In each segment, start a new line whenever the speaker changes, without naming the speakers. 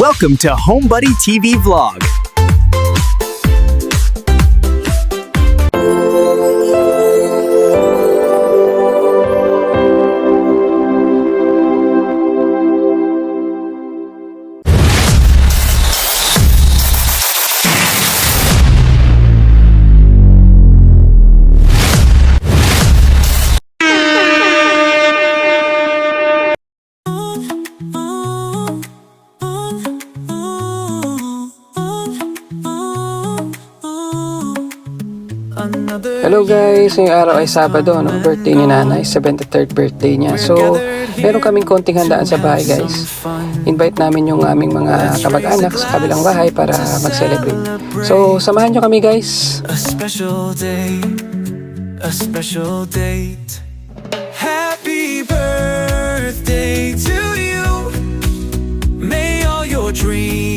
Welcome to HomeBuddy TV Vlog.
Hello guys, ngayong araw ay Sabado, no? birthday ni nanay, 73rd birthday niya. So, meron kaming konting handaan sa bahay guys. Invite namin yung aming mga kamag-anak sa kabilang bahay para mag-celebrate. So, samahan nyo kami guys.
A special day, a special date. Happy birthday to you. May all your dreams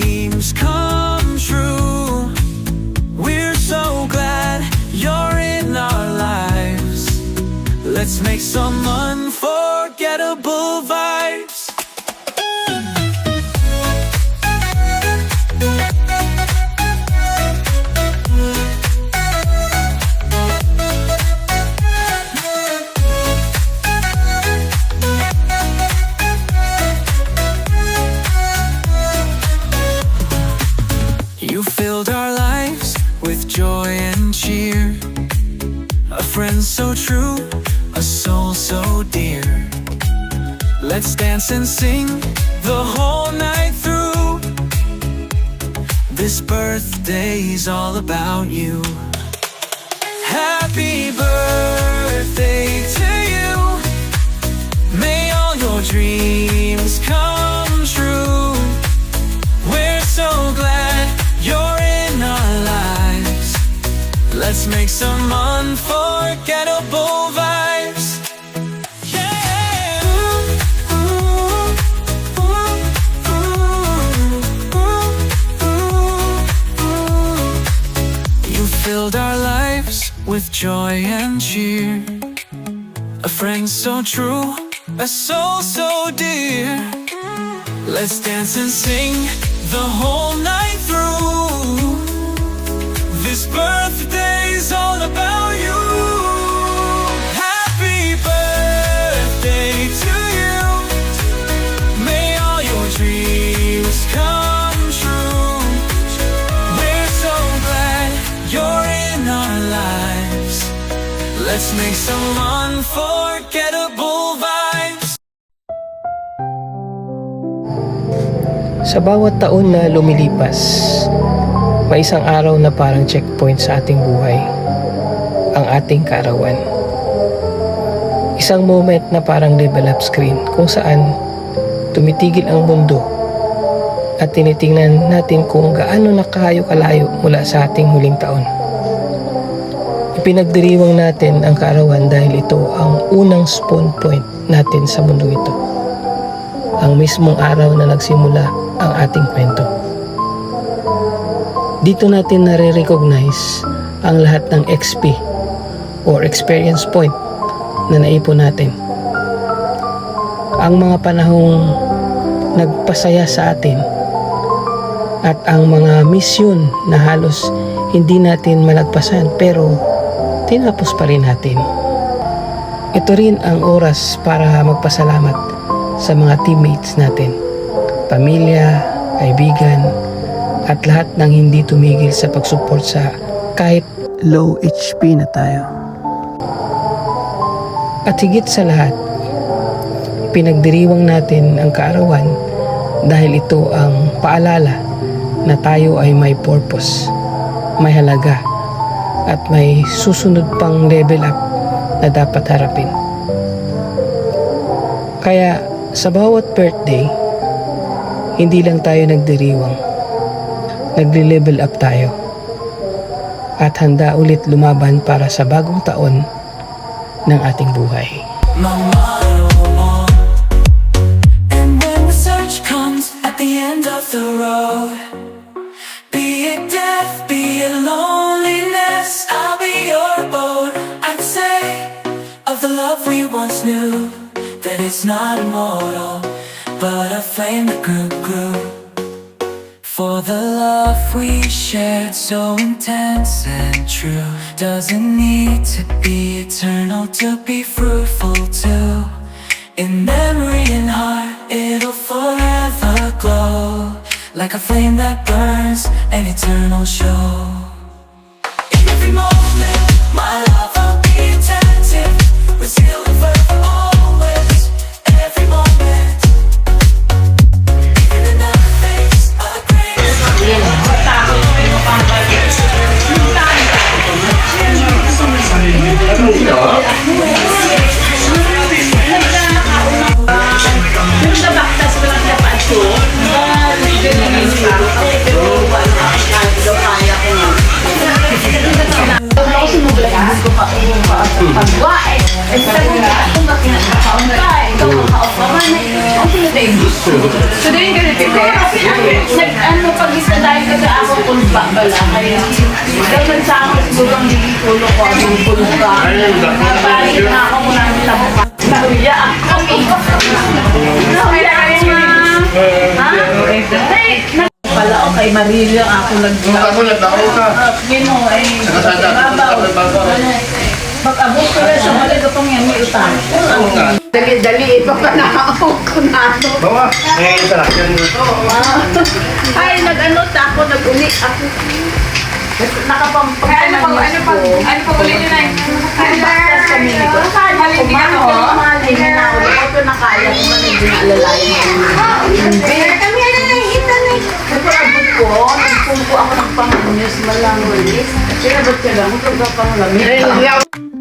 Let's make some unforgettable vibes. And sing the whole night through. This birthday's all about you. Happy birthday to you. May all your dreams come true. We're so glad you're in our lives. Let's make some unforgettable with joy and cheer. A friend so true, a soul so dear. Let's dance and sing the whole night through. This birthday's all about Let's make some unforgettable vibes.
Sa bawat taon na lumilipas, may isang araw na parang checkpoint sa ating buhay, ang ating kaarawan. Isang moment na parang level up screen kung saan tumitigil ang mundo at tinitingnan natin kung gaano nakahayo kalayo mula sa ating huling taon. Ipinagdiriwang natin ang kaarawan dahil ito ang unang spawn point natin sa mundo ito. Ang mismong araw na nagsimula ang ating kwento. Dito natin nare-recognize ang lahat ng XP or experience point na naipon natin. Ang mga panahong nagpasaya sa atin at ang mga misyon na halos hindi natin malagpasan pero tinapos pa rin natin. Ito rin ang oras para magpasalamat sa mga teammates natin, pamilya, kaibigan, at lahat ng hindi tumigil sa pagsupport sa kahit low HP na tayo. At higit sa lahat, pinagdiriwang natin ang kaarawan dahil ito ang paalala na tayo ay may purpose, may halaga, at may susunod pang level up na dapat harapin. Kaya sa bawat birthday, hindi lang tayo nagdiriwang, nagle-level up tayo. At handa ulit lumaban para sa bagong taon ng ating buhay.
And when the search comes at the end of the road, it's not immortal, but a flame that grew, grew. For the love we shared, so intense and true, doesn't need to be eternal to be fruitful too. In memory and heart, it'll forever glow like a flame that burns, an eternal show. In every moment, my love
Today yung ganito ko. Nag-ano pag-isa tayo kasi ako kulpa pala. Kaya dapat sa ako siguro ang hindi kulo ko at yung kulpa. Napalit na ako kung namin sa mukha. Nakuya ako. Nakuya ako. Ha? Hey! pala o kay Marilio ako nag-
Ako nag-tao ka.
Ah, Gino, eh. Nakasada. Babaw. Babaw. Pag-abot ko lang sa malaga pang yan may utang. Dali-dali ito ka na ako kunado.
Bawa, sa lakyan nito.
Ay, nag-ano ta ako, nag-uli ako. Nakapampagkaman ano, ano, pag, ano pa ulit yun ay? Baktas kami nito. Kumain ko ng mali na nauli. Ito na kaya ko man hindi na alalayan. Hindi. Kami na nakikita na. Nagpapabot ko, nagpumpo ako ng pang-news malangoy. Sinabot ka lang, ito ka pang-lamit.
Selamat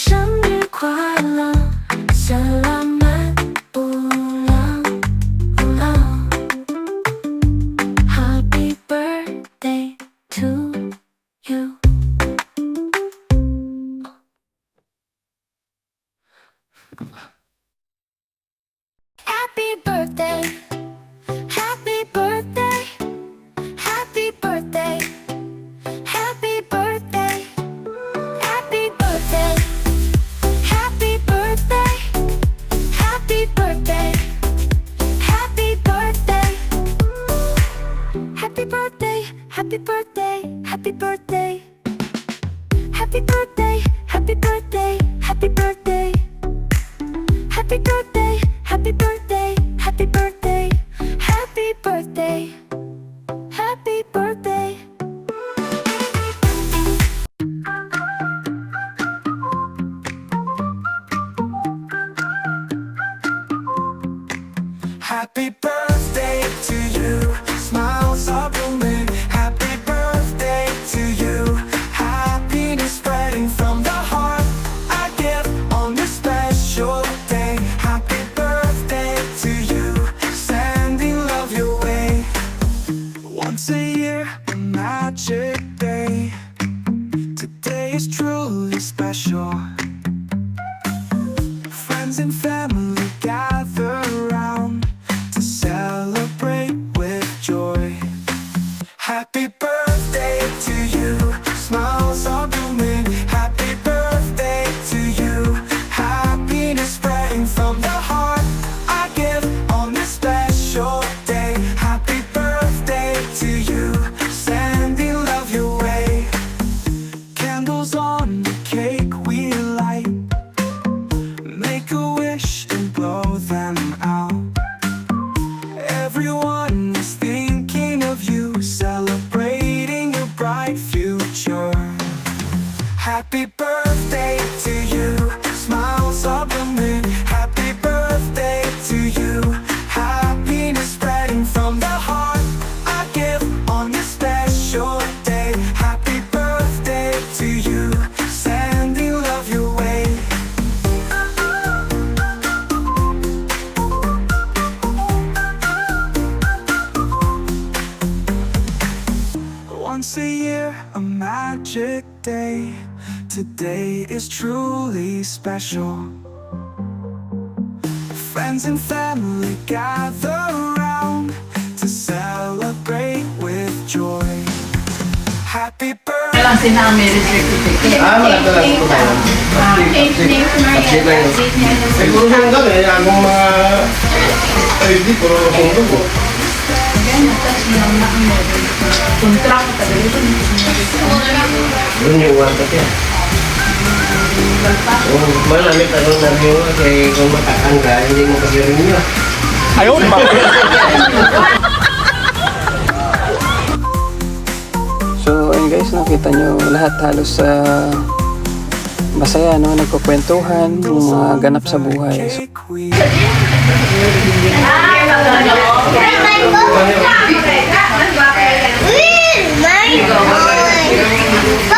生日快乐
say you're special.
Friends and family gather round to celebrate with joy. Happy birthday.
lang si Nami certificate.
Ah, yun?
Eight names na yan.
Update lang yun. May kurang doon eh, akong mga... Di, puro kundog ko.
Ganyan, tapos lang na ang meron. Contract ka dito.
Doon yung wanted yan. Oh, malamit ano na rin kasi kung makatangga, hindi mo kagirin niya.
So, ayun guys, nakita nyo lahat halos sa masaya, no? Nagkukwentuhan, yung mga ganap sa buhay. So,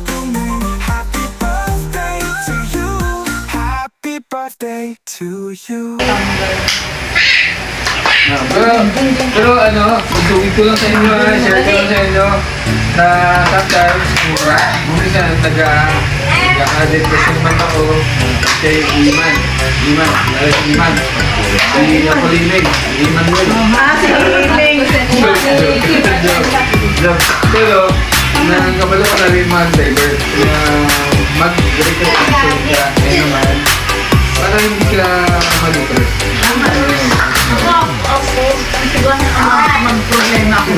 birthday to you.
Pero, pero ano, magtugid ko lang sa inyo, ah, share ko lang sa inyo, na sometimes, mura, mura siya, taga, taga-added kasi naman ako, kay Iman, Iman, lalo si Iman, si Apolinig, Iman mo.
Ah, si Ling.
Pero, nang kabalo ko na rin mga diver, na mag-record action ka, eh naman, para hindi ka mag-depress.
Ako, ang siguro na ang mag-problema ko.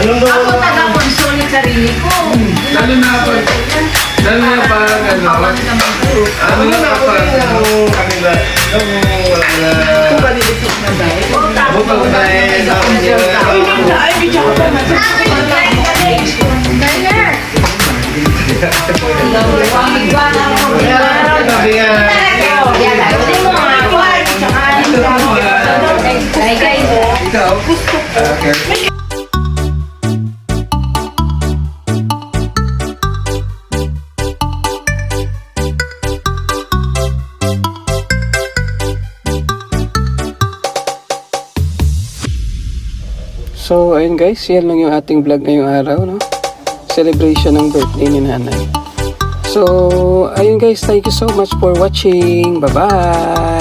Anong daw?
Ako taga-console yung sarili ko.
Lalo na ako, lalo na pag ano,
Ano na ako rin yung kanila? Yung wala na... Buka ko na eh, tapos yun.
Ay, bidyo ko pa
Sabi
so ayun guys, yan lang yung ating vlog ngayong araw, no? Celebration ng birthday ni nanay. So, ayun guys, thank you so much for watching. Bye-bye!